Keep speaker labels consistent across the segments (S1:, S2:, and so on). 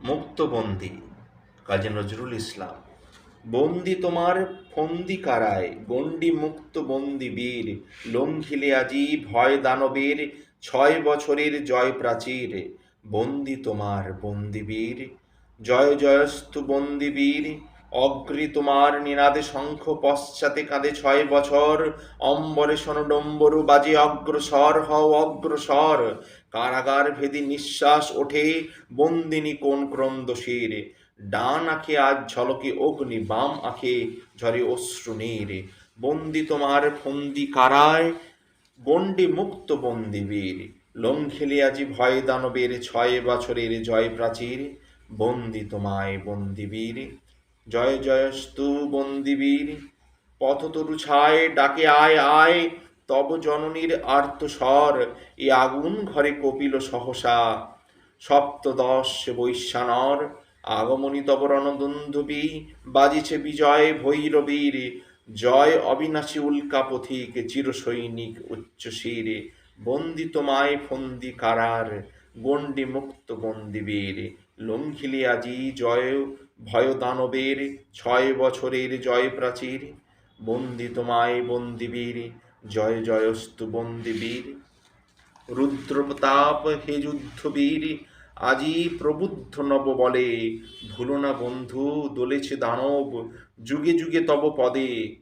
S1: মুক্তবন্দি। কাজী নজরুল ইসলাম, বন্দি তোমার ফন্দি কারায় গণ্ডি মুক্ত বন্দি বীর লঙ্ঘিলে আজি ভয় দানবীর, ছয় বছরের জয় প্রাচীর, বন্দি তোমার বন্দি বীর, জয় জয়স্তু বন্দি বীর অগ্রি নিনাদে শঙ্খ পশ্চাতে কাঁদে ছয় বছর। অম্বরে ডম্বরু বাজে অগ্রসর, হও অগ্রসর। কারাগার ভেদি নিঃশ্বাস ওঠে, বন্দিনী কোন ক্রন্দশীর ডান আখে আজ ঝলকে অগ্নি, বাম আখে ঝরে অশ্রু নীর বন্দি তোমার ফন্দি কারায়, গণ্ডি মুক্ত বন্দি বীর। লঙ্ঘিলে আজি ভয় দানবের ছয় বছরের জয় প্রাচীর। বন্দি তোমায় বন্দি বীর। জয় জয়স্তু বন্দি বীর পথতরু ছায় ডাকে আয় আয়, তব জননীর আর্তস্বর এ আগুন ঘরে কপিল সহসা। সপ্তদশ বৈশ্যানর, আগমনী তব রণদুন্দুবি বাজিছে বিজয় ভৈরবীর, জয় অবিনাশী উল্কা পথিক চির সৈনিক উচ্চ শিরে বন্দি তোমায় ফন্দি কারার, গণ্ডি মুক্ত বন্দিবীর, লঙ্ঘিলে আজি জয় ভয় দানবের ছয় বছরের জয় প্রাচীর বন্দি তোমায় বন্দিবীর, জয় জয়স্তু বন্দিবীর। রুদ্রপ্রতাপ হে যুদ্ধবীর, আজি প্রবুদ্ধ নব বলে ভুলো না বন্ধু, দোলেছে দানব, যুগে যুগে তব পদে।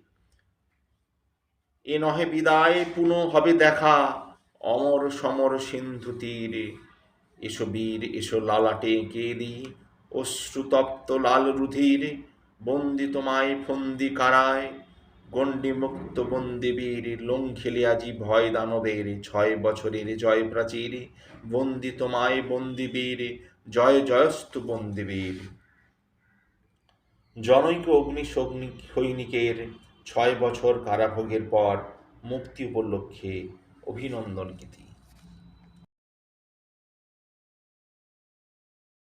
S1: এ নহে বিদায়, পুনঃ হবে দেখা। অমর সমর সিন্ধু তীরে। এসো বীর, এসো লালাটে কে কেদি অশ্রুতপ্ত লাল রুধির বন্দি তোমায় ফন্দি কারায়, গণ্ডি মুক্ত বন্দি বীর লঙ্ঘিলে আজি ভয় দানবের ছয় বছরের জয় প্রাচীর বন্দি তোমায় বন্দি বীর, জয় জয়স্তু বন্দি বীর। জনৈক অগ্নি সৈনিক সৈনিকের ছয় বছর কারাভোগের পর মুক্তি উপলক্ষে অভিনন্দন গীতি।